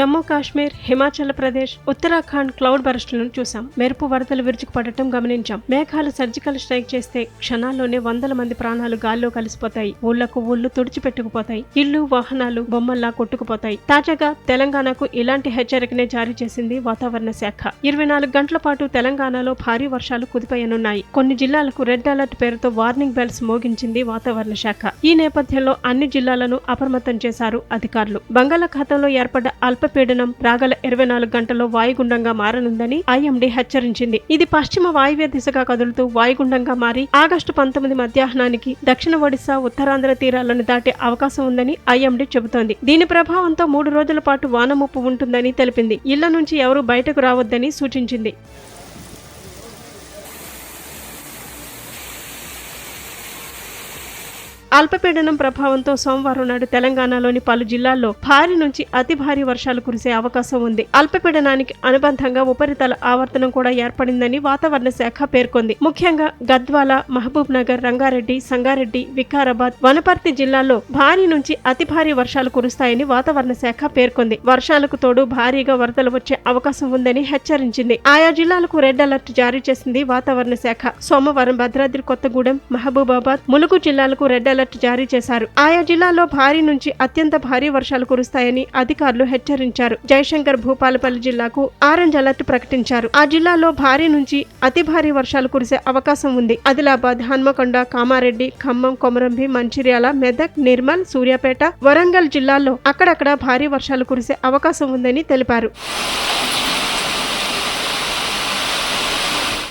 Jammu Kashmir Himachal Pradesh Uttarakhand cloud బరస్టులను చూసాం మెరుపు వరదలు విరుచుకుపడటం గమనించాం. మేఘాలు సర్జికల్ స్ట్రైక్ చేస్తే క్షణాల్లోనే వందల మంది ప్రాణాలు గాల్లో కలిసిపోతాయి. ఊళ్ళకు ఊళ్ళు తుడిచిపెట్టుకుపోతాయి. ఇళ్ళు వాహనాలు బొమ్మల్లా కొట్టుకుపోతాయి. తాజాగా తెలంగాణకు ఇలాంటి హెచ్చరికనే జారీ చేసింది వాతావరణ శాఖ. ఇరవై నాలుగు గంటల పాటు తెలంగాణలో భారీ వర్షాలు కుదిపయనున్నాయి. కొన్ని జిల్లాలకు రెడ్ అలర్ట్ పేరుతో వార్నింగ్ బెల్స్ మోగించింది వాతావరణ శాఖ. ఈ నేపథ్యంలో అన్ని జిల్లాలను అప్రమత్తం చేశారు అధికారులు. బంగాళాఖాతంలో ఏర్పడ్డ అల్ప అల్పపీడనం రాగల ఇరవై నాలుగు గంటల్లో వాయుగుండంగా మారనుందని ఐఎండీ హెచ్చరించింది. ఇది పశ్చిమ వాయువ్య దిశగా కదులుతూ వాయుగుండంగా మారి ఆగస్టు పంతొమ్మిది మధ్యాహ్నానికి దక్షిణ ఒడిశా ఉత్తరాంధ్ర తీరాలను దాటే అవకాశం ఉందని ఐఎండీ చెబుతోంది. దీని ప్రభావంతో మూడు రోజుల పాటు వాన ముప్పు ఉంటుందని తెలిపింది. ఇళ్ళ నుంచి ఎవరూ బయటకు రావద్దని సూచించింది. అల్పపీడనం ప్రభావంతో సోమవారం నాడు తెలంగాణలోని పలు జిల్లాల్లో భారీ నుంచి అతి భారీ వర్షాలు కురిసే అవకాశం ఉంది. అల్పపీడనానికి అనుబంధంగా ఉపరితల ఆవర్తనం కూడా ఏర్పడిందని వాతావరణ శాఖ పేర్కొంది. ముఖ్యంగా గద్వాల మహబూబ్ నగర్ రంగారెడ్డి సంగారెడ్డి వికారాబాద్ వనపర్తి జిల్లాల్లో భారీ నుంచి అతి భారీ వర్షాలు కురుస్తాయని వాతావరణ శాఖ పేర్కొంది. వర్షాలకు తోడు భారీగా వరదలు వచ్చే అవకాశం ఉందని హెచ్చరించింది. ఆయా జిల్లాలకు రెడ్ అలర్ట్ జారీ చేసింది వాతావరణ శాఖ. సోమవారం భద్రాద్రి కొత్తగూడెం మహబూబాబాద్ ములుగు జిల్లాలకు రెడ్ అలర్ట్ జారీ చేశారు. ఆయా జిల్లాల్లో భారీ నుంచి అత్యంత భారీ వర్షాలు కురుస్తాయని అధికారులు హెచ్చరించారు. జయశంకర్ భూపాలపల్లి జిల్లాకు ఆరెంజ్ అలర్ట్ ప్రకటించారు. ఆ జిల్లాలో భారీ నుంచి అతి భారీ వర్షాలు కురిసే అవకాశం ఉంది. ఆదిలాబాద్ హన్మకొండ కామారెడ్డి ఖమ్మం కొమరంభి మంచిర్యాల మెదక్ నిర్మల్ సూర్యాపేట వరంగల్ జిల్లాల్లో అక్కడక్కడ భారీ వర్షాలు కురిసే అవకాశం ఉందని తెలిపారు.